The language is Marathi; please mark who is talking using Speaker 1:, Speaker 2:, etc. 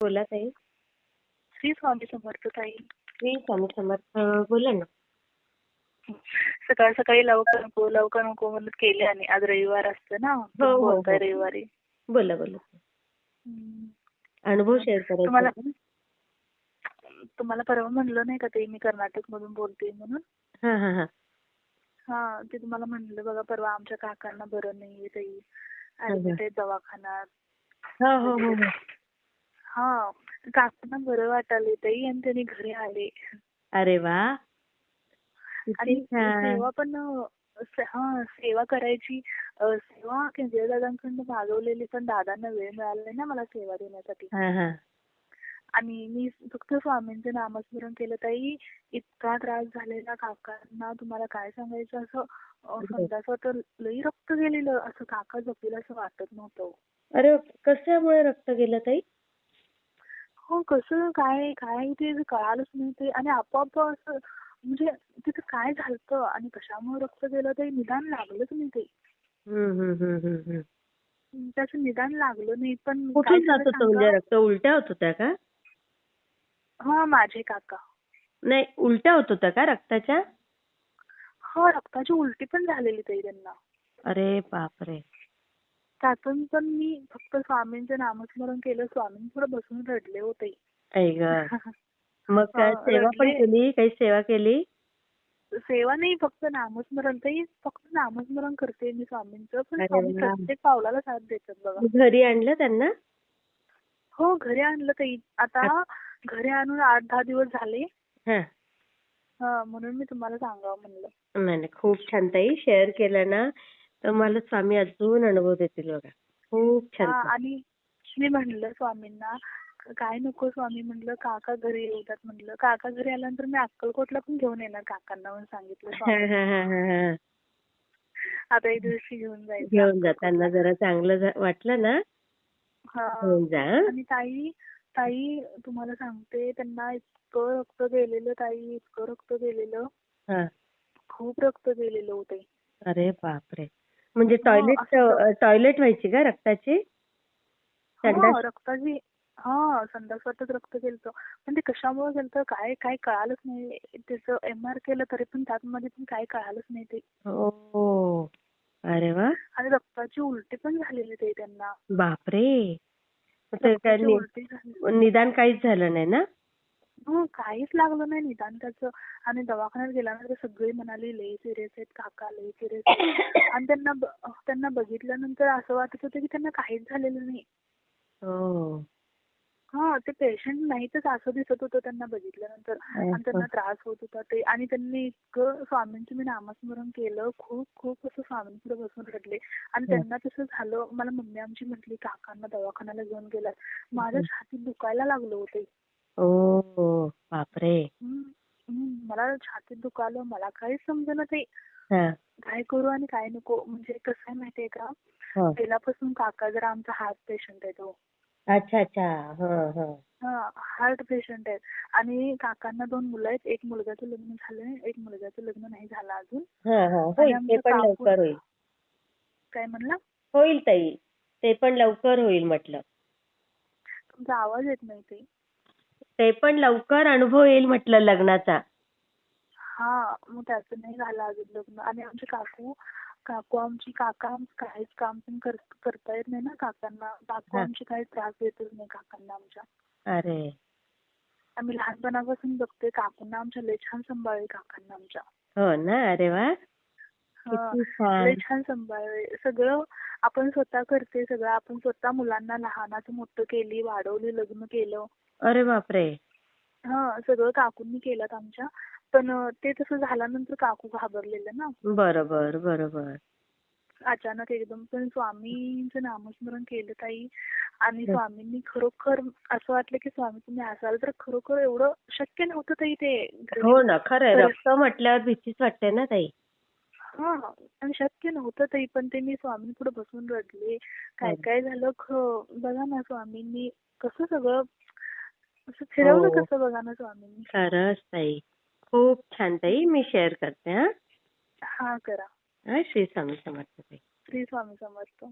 Speaker 1: बोला ताई
Speaker 2: श्री स्वामी समर्थ ताई
Speaker 1: मी स्वामी समर्थ बोला ना
Speaker 2: सकाळ सकाळी लवकर नको लवकर नको म्हणत केले आणि आज रविवार असतं ना
Speaker 1: हो, हो,
Speaker 2: बोलताय
Speaker 1: हो.
Speaker 2: रविवारी
Speaker 1: बोला बोला
Speaker 2: हम्म.
Speaker 1: अनुभव शेअर
Speaker 2: तुम्हाला-? तुम्हाला परवा म्हणलं नाही का ते मी कर्नाटक मधून बोलते म्हणून
Speaker 1: हा हा हा
Speaker 2: हा ते तुम्हाला म्हणलं बघा परवा आमच्या काकांना बरं नाहीये ताई
Speaker 1: हं.
Speaker 2: ऍडमिट आहे दवाखान्यात
Speaker 1: हो हो हो हो.
Speaker 2: हा काकांना बरं वाटायला ताई आणि त्यांनी घरी आले.
Speaker 1: अरे वा.
Speaker 2: आणि
Speaker 1: किती छान.
Speaker 2: सेवा पण हा सेवा करायची सेवा केंद्रीय दादांकडनं मागवलेली पण दादांना वेळ मिळाला नाही ना मला सेवा देण्यासाठी. आणि मी फक्त स्वामींचं नामस्मरण केलं ताई. इतका त्रास झालेला काकांना तुम्हाला काय सांगायचं असं संडास वाटत लई रक्त गेलेलं असं काका जपेल असं वाटत नव्हतं.
Speaker 1: अरे कशामुळे रक्त गेलं ताई?
Speaker 2: हो कसं काय काय ते कळालंच नाही ते आणि आपोआप असं म्हणजे तिथं काय झालं आणि कशामुळे रक्त गेलं ते निदान लागलंच नाही ते. त्याचं निदान लागलं नाही पण
Speaker 1: कुठून जात होतं? म्हणजे? रक्त उलट्या होत होत्या का?
Speaker 2: हा माझे काका.
Speaker 1: नाही उलट्या होत होत्या का रक्ताच्या?
Speaker 2: हो रक्ताची उलटी पण झालेली ताई त्यांना.
Speaker 1: अरे बापरे.
Speaker 2: त्यातून पण मी फक्त स्वामींचं नामस्मरण केलं स्वामींपुढे बसून रडले होते.
Speaker 1: ग. मग काय सेवा पण. केली? काही सेवा केली?
Speaker 2: सेवा नाही फक्त नामस्मरण. ताई फक्त नामस्मरण करते मी स्वामींचं. पण स्वामी. प्रत्येक पावलाला साथ देतात बघा.
Speaker 1: घरी आणलं त्यांना?
Speaker 2: हो घरी आणलं ताई आता घरी आणून आठ दहा दिवस झाले.
Speaker 1: हा
Speaker 2: म्हणून मी तुम्हाला सांगावं म्हणलं.
Speaker 1: नाही नाही. खूप छान ताई. शेअर केलं ना. तर मला स्वामी अजून अनुभव देतील बघा. खूप छान
Speaker 2: आणि मी म्हणलं स्वामींना काय नको स्वामी म्हणलं काका घरी येतात म्हणलं. काका घरी आल्यानंतर मी अक्कलकोटला पण घेऊन येणार काकांना म्हणून सांगितलं
Speaker 1: हा, हा, हा, हा, हा.
Speaker 2: आता एक दिवशी घेऊन जायचं
Speaker 1: घेऊन जा. त्यांना जरा चांगलं झा- वाटलं ना?
Speaker 2: हा.
Speaker 1: घेऊन जा हं?
Speaker 2: आणि ताई ताई तुम्हाला सांगते त्यांना इतकं रक्त गेलेलं ताई इतकं रक्त गेलेलं.
Speaker 1: हा.
Speaker 2: खूप रक्त गेलेलं होते.
Speaker 1: अरे बापरे. म्हणजे टॉयलेट
Speaker 2: असं-
Speaker 1: टॉयलेट व्हायची का रक्ताची?
Speaker 2: हा रक्ताची. हा संडासातच रक्त गेलतं. पण ते कशामुळे गेलतं? काय काय कळालंच नाही. त्याचं एम आर केलं तरी पण त्यामध्ये पण काय कळालंच नाही ते.
Speaker 1: हो अरे वा.
Speaker 2: आणि रक्ताची उलटी पण झालेली ते त्यांना.
Speaker 1: बापरे. मग ते काय
Speaker 2: रक्ताची
Speaker 1: नि-
Speaker 2: उलटी झाली.
Speaker 1: निदान काहीच झालं नाही ना?
Speaker 2: हो काहीच लागलं नाही निदान त्याचं. आणि दवाखान्यात गेल्यानंतर सगळे म्हणाले लई सिरियस आहेत काका लई सिरियस आहेत. आणि त्यांना ब- त्यांना बघितल्यानंतर असं वाटत होतं की त्यांना काहीच झालेलं नाही.
Speaker 1: हो.
Speaker 2: हा ते पेशंट नाहीतच असं दिसत होतं त्यांना बघितल्यानंतर. आणि त्यांना त्रास होत होता. ते आणि त्यांनी इतकं स्वामींचं मी नामस्मरण केलं. खूप खूप असं स्वामींपुढे बसून रडले. आणि त्यांना तसं झालं. मला मम्मी आमची म्हटली काकांना दवाखान्याला घेऊन गेला माझ्या छातीत दुखायला लागलं होते.
Speaker 1: ओ बापरे.
Speaker 2: मला छातीत दुखायलं मला काहीच समजेना ते
Speaker 1: हा.
Speaker 2: काय करू आणि काय नको म्हणजे कसं आहे माहितीये का?
Speaker 1: हा.
Speaker 2: पहिल्यापासून काका जरा आमचा हार्ट पेशंट आहे तो.
Speaker 1: अच्छा अच्छा. हा हा.
Speaker 2: हा हार्ट पेशंट आहेत आणि काकांना दोन मुलं आहेत. एक मुलगाचं लग्न झालंय एक मुलगाचं लग्न नाही झालं अजून.
Speaker 1: हा हा. होईल. ते
Speaker 2: आमचं
Speaker 1: पण
Speaker 2: काकू-
Speaker 1: लवकर होईल.
Speaker 2: काय म्हणला?
Speaker 1: होईल ताई. ते पण लवकर होईल म्हटलं.
Speaker 2: तुमचा आवाज येत नाही ते
Speaker 1: ते पण लवकर अनुभव येईल म्हटलं लग्नाचा.
Speaker 2: हा मग त्याचं नाही झालं अजून लग्न. आणि आमचे काकू काकू आमची काका काहीच काम पण कर- करता येत नाही ना काकांना. काकू
Speaker 1: हा.
Speaker 2: आमची काही त्रास देतच नाही काकांना आमच्या.
Speaker 1: अरे.
Speaker 2: आम्ही लहानपणापासून बघते काकूंना आमच्या लय छान सांभाळले काकांना आमच्या.
Speaker 1: हो ना? अरे वा.
Speaker 2: हा.
Speaker 1: किती
Speaker 2: लय
Speaker 1: छान.
Speaker 2: छान सांभाळले. सगळं आपण स्वतः करते सगळं आपण स्वतः मुलांना लहानाचं मोठं केली वाढवली लग्न केलं.
Speaker 1: अरे बापरे.
Speaker 2: हा सगळं काकूंनी केलं आमच्या. पण ते तसं झाल्यानंतर काकू घाबरलेलं ना.
Speaker 1: बरोबर बरोबर.
Speaker 2: अचानक एकदम पण स्वामींचं नामस्मरण केलं ताई. आणि. स्वामींनी खरोखर असं वाटलं की स्वामी तुम्ही असाल तर खरोखर एवढं शक्य नव्हतं ताई ते.
Speaker 1: हो ना खरंय. रक्त म्हटल्यावर भीतीच वाटते ना ताई.
Speaker 2: हा आणि शक्य नव्हतं ताई पण ते मी स्वामी पुढे बसून रडले. काय. काय झालं बघा ना स्वामींनी कसं सगळं असं फिरवलं
Speaker 1: हो.
Speaker 2: कसं बघा ना स्वामींनी
Speaker 1: खरंच ताई. खूप छान ताई. मी शेअर करते हा.
Speaker 2: हा करा.
Speaker 1: हा श्री स्वामी समर्थ ताई.
Speaker 2: श्री स्वामी समर्थ.